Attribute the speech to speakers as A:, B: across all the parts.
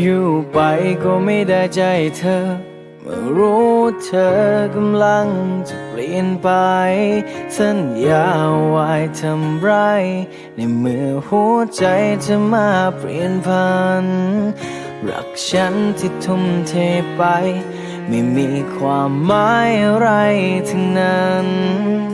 A: อยู่ไปก็ไม่ได้ใจเธอ เมื่อรู้เธอกำลังจะเปลี่ยนไป สัญญาไว้ทำไร ในเมื่อหัวใจเธอมาเปลี่ยนพัน รักฉันที่ทุ่มเทไป ไม่มีความหมายอะไรทั้งนั้น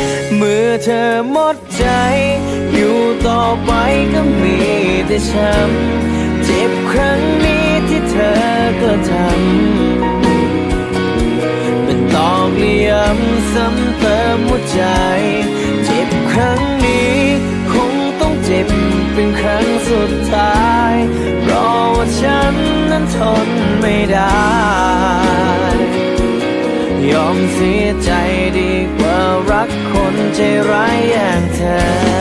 A: เมื่อเธอหมดใจ อยู่ต่อไปก็มีแต่ช้ำเจ็บครั้งนี้ที่เธอก็ทำเป็นตอกเลี่ยมซ้ำเติมหัวใจ เจ็บครั้งนี้ คงต้องเจ็บเป็นครั้งสุดท้ายเพราะว่าฉันนั้นทนไม่ได้ ยอมเสียใจดีกว่า รักคนใจร้ายอย่างเธอ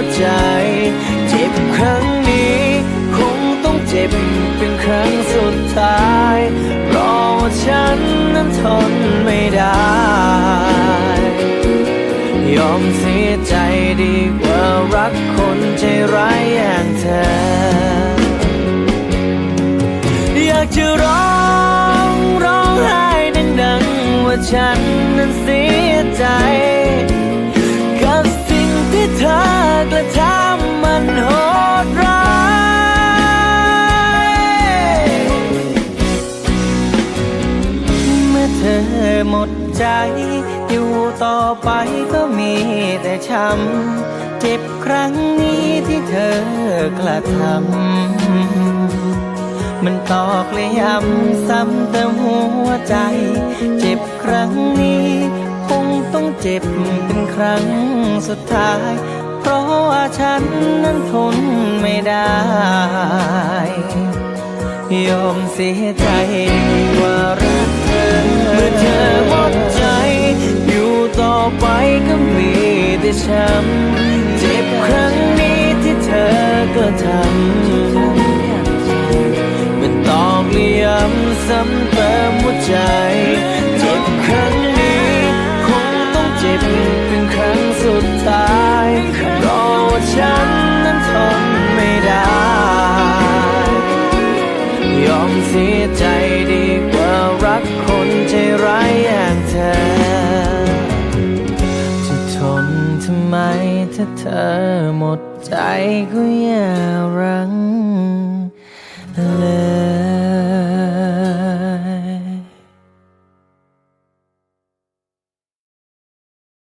A: วใจ เจ็บครั้งนี้ คงต้องเจ็บเป็นครั้งสุดท้ายเพราะว่าฉันนั้นทนไม่ได้ ยอมเสียใจดีกว่ารักคนใจร้ายอย่างเธอ อยากจะร้องร้องไห้ดังๆว่าฉันนั้นเสียใจ ทำมันโหดร้ายเมื่อเธอหมดใจ อยู่ต่อไปก็มีแต่ช้ำเจ็บครั้งนี้ที่เธอกระทำมันตอกเลยย้ำซ้ำเติมหัวใจ เจ็บครั้งนี้ คงต้องเจ็บเป็นครั้งสุดท้าย เพราะว่าฉันนั้นทนไม่ได้ ยอมเสียใจว่ารักเธอ เมื่อเธอหมดใจ อยู่ต่อไปก็มีแต่ช้ำเจ็บครั้งนี้ที่เธอก็ทำเป็นตอกเลี่ยมซ้ำเติมหัว เธอหมดใจก็อย่ารัง